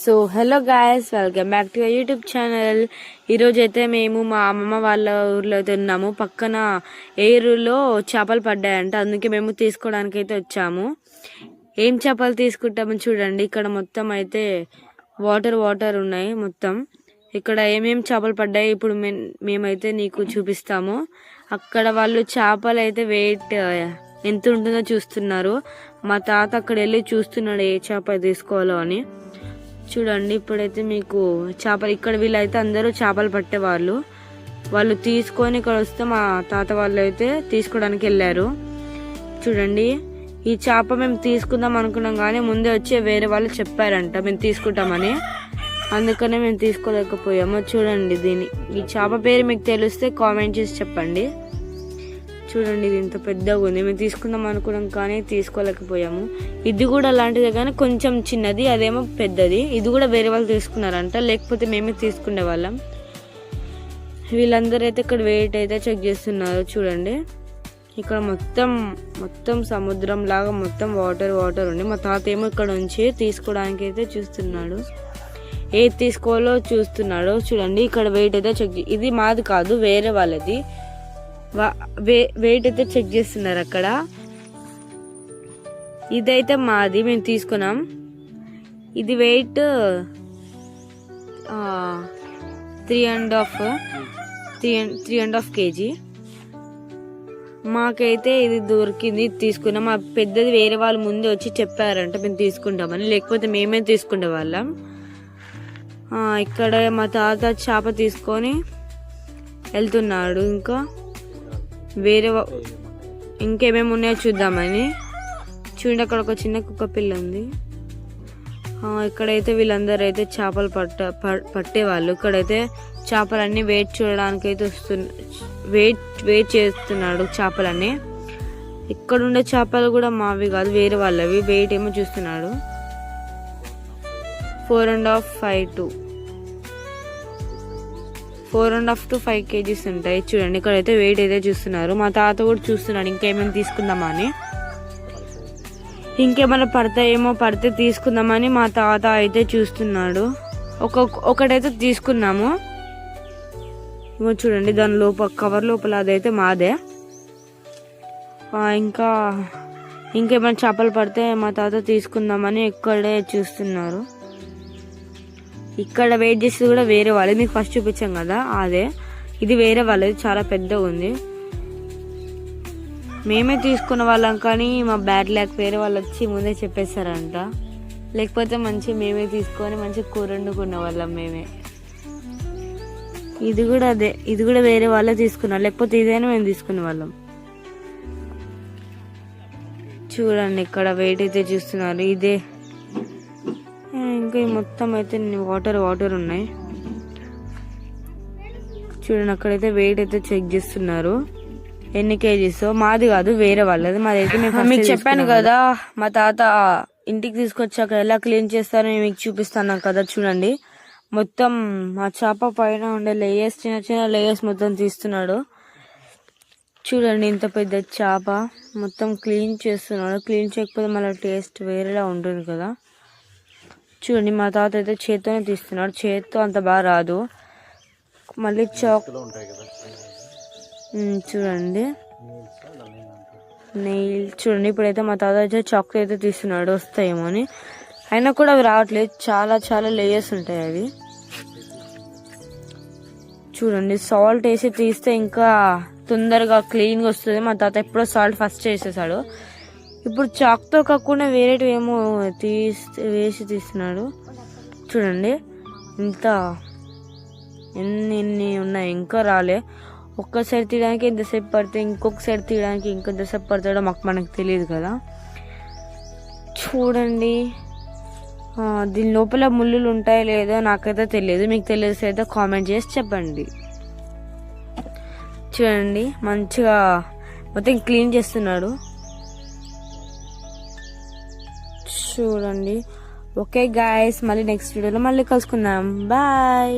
So hello guys welcome back to YouTube channel ఈరోజు అయితే మేము మా అమ్మమ్మ వాళ్ళ ఊర్లో అయితే ఉన్నాము. పక్కన ఏరులో చేపలు పడ్డాయంట. అందుకే మేము తీసుకోవడానికి అయితే వచ్చాము. ఏం చేపలు తీసుకుంటామో చూడండి. ఇక్కడ మొత్తం అయితే వాటర్ వాటర్ ఉన్నాయి మొత్తం. ఇక్కడ ఏమేం చేపలు పడ్డాయి ఇప్పుడు మేమైతే నీకు చూపిస్తాము. అక్కడ వాళ్ళు చేపలు అయితే వెయిట్ ఎంత ఉంటుందో చూస్తున్నారు. మా తాత అక్కడ వెళ్ళి చూస్తున్నాడు ఏ చేప తీసుకోవాలో అని. చూడండి ఇప్పుడైతే మీకు చేపలు ఇక్కడ వీళ్ళైతే అందరూ చేపలు పట్టేవాళ్ళు. వాళ్ళు తీసుకొని ఇక్కడ వస్తే మా తాత వాళ్ళు అయితే తీసుకోవడానికి వెళ్ళారు. చూడండి ఈ చేప మేము తీసుకుందాం అనుకున్నాం కానీ ముందే వచ్చి వేరే వాళ్ళు చెప్పారంట మేము తీసుకుంటామని. అందుకనే మేము తీసుకోలేకపోయాము. చూడండి దీని ఈ చేప పేరు మీకు తెలిస్తే కామెంట్ చేసి చెప్పండి. చూడండి ఇది ఇంత పెద్దగా ఉంది. మేము తీసుకుందాం అనుకున్నాం కానీ తీసుకోలేకపోయాము. ఇది కూడా అలాంటిదే కానీ కొంచెం చిన్నది అదేమో పెద్దది. ఇది కూడా వేరే వాళ్ళు తీసుకున్నారంట లేకపోతే మేమే తీసుకునే వాళ్ళం. వీళ్ళందరూ అయితే ఇక్కడ వెయిట్ అయితే చెక్ చేస్తున్నారు చూడండి. ఇక్కడ మొత్తం మొత్తం సముద్రం లాగా మొత్తం వాటర్ వాటర్ ఉంది. మా తాత ఏమో ఇక్కడ ఉంచి తీసుకోవడానికి అయితే చూస్తున్నాడు. ఏది తీసుకోవాలో చూస్తున్నాడో. చూడండి ఇక్కడ వెయిట్ అయితే చెక్ ఇది మాది కాదు వేరే వాళ్ళది. వెయిట్ అయితే చెక్ చేస్తున్నారు అక్కడ. ఇదైతే మాది మేము తీసుకున్నాం. ఇది weight three and half three and three and half kg మాకైతే ఇది దొరికింది తీసుకున్నాం. మా పెద్దది వేరే వాళ్ళు ముందే వచ్చి చెప్పారంట మేము తీసుకుంటామని. లేకపోతే మేమే తీసుకునే వాళ్ళం. ఇక్కడ మా తాత చేప తీసుకొని వెళ్తున్నాడు ఇంకా. వేరే ఇంకేమేమి ఉన్నాయో చూద్దామని. చూడండి అక్కడ ఒక చిన్న కుక్క పిల్ల ఉంది. ఇక్కడైతే వీళ్ళందరూ అయితే చేపలు పట్ట పట్టేవాళ్ళు. ఇక్కడైతే చేపలన్నీ వెయిట్ చూడడానికి అయితే వస్తున్న వెయిట్ వెయిట్ చేస్తున్నాడు చేపలన్నీ. ఇక్కడ ఉండే చేపలు కూడా మావి కాదు వేరే వాళ్ళవి. వెయిట్ ఏమో చూస్తున్నాడు. Four and half five two. Four and half to five kgs ఉంటాయి. చూడండి ఇక్కడైతే వెయిట్ అయితే చూస్తున్నారు. మా తాత కూడా చూస్తున్నాడు ఇంకేమైనా తీసుకుందామా అని ఇంకేమైనా పడతాయేమో పడితే తీసుకుందామని మా తాత అయితే చూస్తున్నాడు. ఒక ఒకటైతే తీసుకున్నాము. ఇగో చూడండి దాని లోపల కవర్ లోపల అదైతే మాదే. ఇంకా ఇంకేమైనా చేపలు పడితే మా తాత తీసుకుందామని ఇక్కడే చూస్తున్నారు. ఇక్కడ వెయిట్ చేసేది కూడా వేరే వాళ్ళు. మీకు ఫస్ట్ చూపించాం కదా అదే. ఇది వేరే వాళ్ళది చాలా పెద్దగా ఉంది. మేమే తీసుకున్న వాళ్ళం కానీ మా బ్యాడ్ ల్యాక్ వేరే వాళ్ళు వచ్చి ముందే చెప్పేశారంట. లేకపోతే మంచి మేమే తీసుకొని మంచి కూర వండుకున్న వాళ్ళం మేమే. ఇది కూడా అదే. ఇది కూడా వేరే వాళ్ళే తీసుకున్నారు. లేకపోతే ఇదైనా మేము తీసుకునే వాళ్ళం? చూడండి ఇక్కడ వెయిట్ అయితే చూస్తున్నారు. ఇదే. ఇంకా మొత్తం అయితే వాటర్ వాటర్ ఉన్నాయి. చూడండి అక్కడైతే వెయిట్ అయితే చెక్ చేస్తున్నారు. ఎన్ని కేజీస్ మాది కాదు వేరే వాళ్ళది. మాది అయితే మేము మీకు చెప్పాను కదా మా తాత ఇంటికి తీసుకొచ్చాక ఎలా క్లీన్ చేస్తారో మీకు చూపిస్తాను కదా చూడండి. మొత్తం మా చేప పైన ఉండే లేయర్స్ చిన్న చిన్న లేయర్స్ మొత్తం తీస్తున్నాడు. చూడండి ఇంత పెద్ద చేప మొత్తం క్లీన్ చేస్తున్నాడు. క్లీన్ చేయకపోతే మళ్ళీ టేస్ట్ వేరేలా ఉంటుంది కదా. చూడండి మా తాత అయితే చేత్తోనే తీస్తున్నాడు. చేత్తో అంత బాగా రాదు. మళ్ళీ చాక్ చూడండి. నెయిల్ చూడండి ఇప్పుడైతే మా తాత అయితే చాక్లెట్ అయితే తీస్తున్నాడు. వస్తాయేమో అని. అయినా కూడా అవి రావట్లేదు. చాలా చాలా లేయర్స్ ఉంటాయి అవి. చూడండి సాల్ట్ వేసి తీస్తే ఇంకా తొందరగా క్లీన్గా వస్తుంది. మా తాత ఎప్పుడో సాల్ట్ ఫస్ట్ వేసేసాడు ఇప్పుడు చాక్తో కాకుండా వేరేటివి ఏమో తీసి వేసి తీస్తున్నాడు. చూడండి. ఇంత ఎన్ని ఎన్ని ఉన్నాయి? ఇంకా రాలే. ఒక్కసారి తీయడానికి ఎంతసేపు పడితే ఇంకొకసారి తీయడానికి ఇంకొంతసేపు పడతాడో మాకు మనకు తెలియదు కదా. చూడండి. దీని లోపల ముళ్ళులు ఉంటాయో లేదో నాకైతే తెలియదు. మీకు తెలియదు అయితే కామెంట్ చేసి చెప్పండి. చూడండి. మంచిగా మొత్తం క్లీన్ చేస్తున్నాడు. చూడండి. ఓకే గాయస్ మళ్ళీ నెక్స్ట్ వీడియోలో మళ్ళీ కలుసుకుందాం. బాయ్